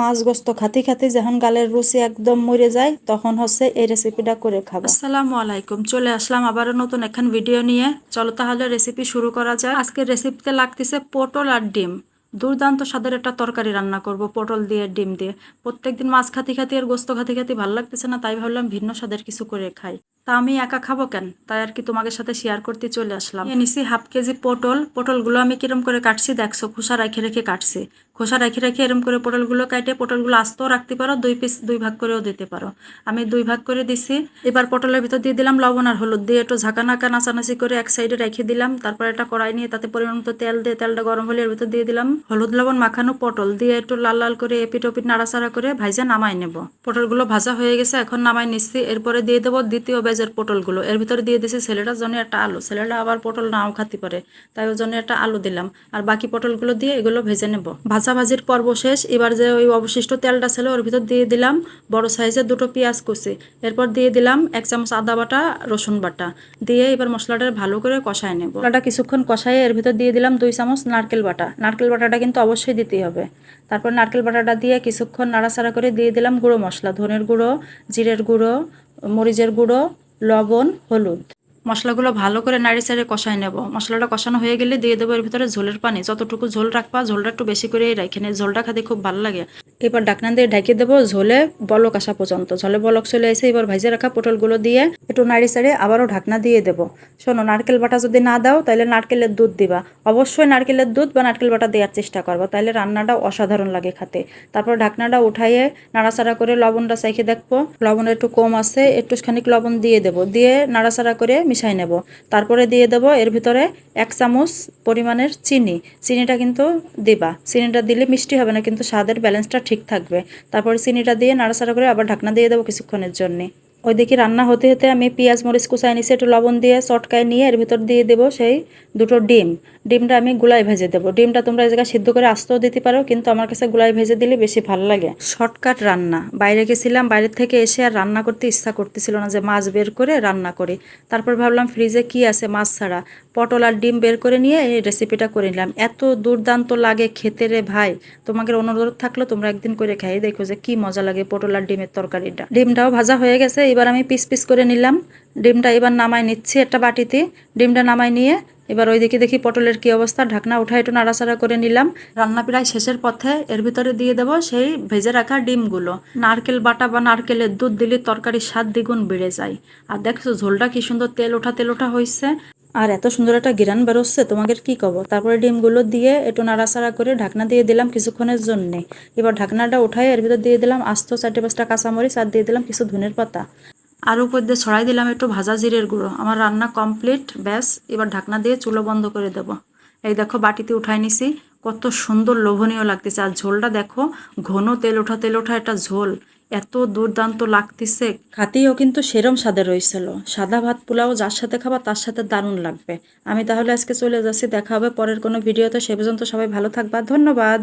মাছ গোস্ত খাতে খাতে যখন গালের রুচি একদম মরে যায়, তখন হচ্ছে এই রেসিপিটা করে খাব। আসসালামু আলাইকুম। চলে আসলাম আবারও নতুন এখন ভিডিও নিয়ে। চলো তাহলে রেসিপি শুরু করা যায় আজকের রেসিপিতে লাগতেছে পটল আর ডিম। দুর্দান্ত স্বাদের একটা তরকারি রান্না করব পটল দিয়ে, ডিম দিয়ে। প্রত্যেকদিন মাছ খাতি খাতি আর গোস্ত খাতি খাতি ভালো লাগতেছে না, তাই ভাবলাম ভিন্ন স্বাদের কিছু করে খাই। তা আমি একা খাব কেন? তাই আর কি তোমাদের সাথে শেয়ার করতে চলে আসলাম। নিছি হাফ কেজি পটল। পটলগুলো আমি কিরম করে কাটছি, দেখছ? খোসা রেখে রেখে কাটছি। খোসা রাখি রাখি এরম করে পটলগুলো কাটে পটলগুলো আস্তেও রাখতে পারো, দুই পিস দুই ভাগ করেও দিতে পারো। আমি দুই ভাগ করে দিছি। এবার পটলের ভিতর দিয়ে দিলাম লবণ আর হলুদ। দিয়ে একটু ঝাঁকা নাকা নাচানাচি করে এক সাইডে রেখে দিলাম। তারপর একটা কড়াই নিয়ে তাতে পরিমাণ মতো তেল দিয়ে তেলটা গরম হলে এর ভিতর দিয়ে দিলাম হলুদ লবণ মাখানো পটল। দিয়ে একটু লাল লাল করে এপিট ওপিট নাড়াচাড়া করে ভাইজা নামাই নেব। পটলগুলো ভাজা হয়ে গেছে, এখন নামাই নিচ্ছি। এরপরে দিয়ে দেবো দ্বিতীয় বেজের পটলগুলো। এর ভিতরে দিয়ে দিছি ছেলেটার জন্য একটা আলু। ছেলেটা আবার পটল নাও খাতে পারে, তাই ওর জন্য একটা আলু দিলাম। আর বাকি পটলগুলো দিয়ে এগুলো ভেজে নেব। ভাজা ভাজির পর্ব শেষ। এবার যে ওই অবশিষ্ট তেলটা ছিল, ওর ভিতর দিয়ে দিলাম বড় সাইজের দুটো পেঁয়াজ কুচি। এরপর দিয়ে দিলাম এক চামচ আদা বাটা, রসুন বাটা। দিয়ে এবার মশলাটা ভালো করে কষায় নেব। মশলাটা কিছুক্ষণ কষায় এর ভিতর দিয়ে দিলাম দুই চামচ নারকেল বাটা। নারকেল বাটাটা কিন্তু অবশ্যই দিতেই হবে। তারপর নারকেল বাটাটা দিয়ে কিছুক্ষণ নাড়াচাড়া করে দিয়ে দিলাম গুঁড়ো মশলা। ধনের গুঁড়ো, জিরের গুঁড়ো, মরিচের গুঁড়ো, লবণ, হলুদ। মশলাগুলো ভালো করে নাড়ি চাড়ে কষাই নেব। মশলাটা কষানো হয়ে গেলে দিয়ে দেবো এর ভিতরে ঝোলের পানি। যতটুকু ঝোল রাখবা ঝোলটা একটু বেশি করেই রাখি। নে ঝোলটা খাতে খুব ভালো লাগে। এবার ডাকনা দিয়ে ঢেকে দেবো ঝোলে বলক আসা পর্যন্ত। ঝোলে বলক চলে এসে এবার ভাজে রাখা পটলগুলো দিয়ে একটু নাড়ি চাড়ে আবারও ঢাকনা দিয়ে দেবো। শোনো, নারকেল বাটা যদি না দাও তাহলে নারকেলের দুধ দিবা। অবশ্যই নারকেলের দুধ বা নারকেল বাটা দেওয়ার চেষ্টা করব তাহলে রান্নাটা অসাধারণ লাগে খেতে। তারপর ঢাকনাটা উঠাইয়ে নাড়াচাড়া করে লবণটা চাইখে দেখব, লবণ একটু কম আছে একটু খানিক লবণ দিয়ে দেবো, দিয়ে নাড়াচাড়া করে মিশাই নেব। তারপরে দিয়ে দেবো এর ভিতরে এক চামচ পরিমাণের চিনি। চিনিটা কিন্তু দিবা, চিনিটা দিলে মিষ্টি হবে না, কিন্তু স্বাদের ব্যালেন্সটা ঠিক থাকবে। তারপর চিনিটা দিয়ে নাড়াচাড়া করে আবার ঢাকনা দিয়ে দেবো কিছুক্ষণের জন্যে। ওই দেখি রান্না হতে হতে আমি পেঁয়াজ, মরিচ কুচাই নিছি, একটু লবণ দিয়ে চটকায় নিয়ে এর ভিতর দিয়ে দেবো সেই দুটো ডিম। ডিমটা আমি গুলাই ভেজে দেবো। ডিমটা তোমরা এই জায়গায় সিদ্ধ করে আস্তেও দিতে পারো, কিন্তু আমার কাছে গুলাই ভেজে দিলে বেশি ভালো লাগে। শর্টকাট রান্না। বাইরে গেছিলাম বাইরের থেকে এসে আর রান্না করতে ইচ্ছা করতেছিল না যে মাছ বের করে রান্না করি। তারপর ভাবলাম ফ্রিজে কি আছে মাছ ছাড়া। পটল আর ডিম বের করে নিয়ে এই রেসিপিটা করে নিলাম। এত দুর্দান্ত লাগে খেতে রে ভাই। তোমাদের অনুরোধ থাকল তোমরা একদিন করে খাই। দেখো যে কি মজা লাগে পটল আর ডিমের তরকারিটা। ডিমটাও ভাজা হয়ে গেছে এবার আমি পিস পিস করে নিলাম। ডিমটা এবার নামায় নিচ্ছি একটা বাটিতে। ডিমটা নামায় নিয়ে এবার ওইদিকে দেখি পটলের কি অবস্থা। ঢাকনা উঠা একটু নাড়াচাড়া করে নিলাম। রান্না প্রায় শেষের পথে এর ভিতরে দিয়ে দেব সেই ভেজে রাখা ডিমগুলো। নারকেল বাটা বা নারকেলের দুধ দিলে তরকারি স্বাদ দ্বিগুণ বেড়ে যায়। আর দেখছ ঝোলটা কি সুন্দর তেল ওঠা তেল ওঠা হয়েছে আর এত সুন্দর একটা গিরান বেরোচ্ছে, তোমাদের কি কব তারপরে ডিমগুলো দিয়ে একটু নাড়াচাড়া করে ঢাকনা দিয়ে দিলাম কিছুক্ষণের জন্যে। এবার ঢাকনাটা উঠাই এর ভিতর দিয়ে দিলাম আস্ত চারটে পাঁচটা কাঁচামরিচ আর দিয়ে দিলাম কিছু ধনের পাতা। আর উপর দিয়ে ছড়াই দিলাম একটু ভাজা জিরের গুঁড়ো। আমার রান্না কমপ্লিট, ব্যাস, এবার ঢাকনা দিয়ে চুলো বন্ধ করে দেব। এই দেখো বাটিতে উঠাই নিছি, কত সুন্দর লোভনীয় লাগতেছে। আর ঝোলটা দেখো, ঘন তেল ওঠা তেল ওঠা একটা ঝোল। এত দুর্দান্ত লাগতেছে। খাতেও কিন্তু সেরম স্বাদে রয়েছিল সাদা ভাত, পোলাও যার সাথে খাবা তার সাথে দারুণ লাগবে। আমি তাহলে আজকে চলে যাচ্ছি, দেখা হবে পরের কোনো ভিডিওতে। সে পর্যন্ত সবাই ভালো থাকবা। ধন্যবাদ।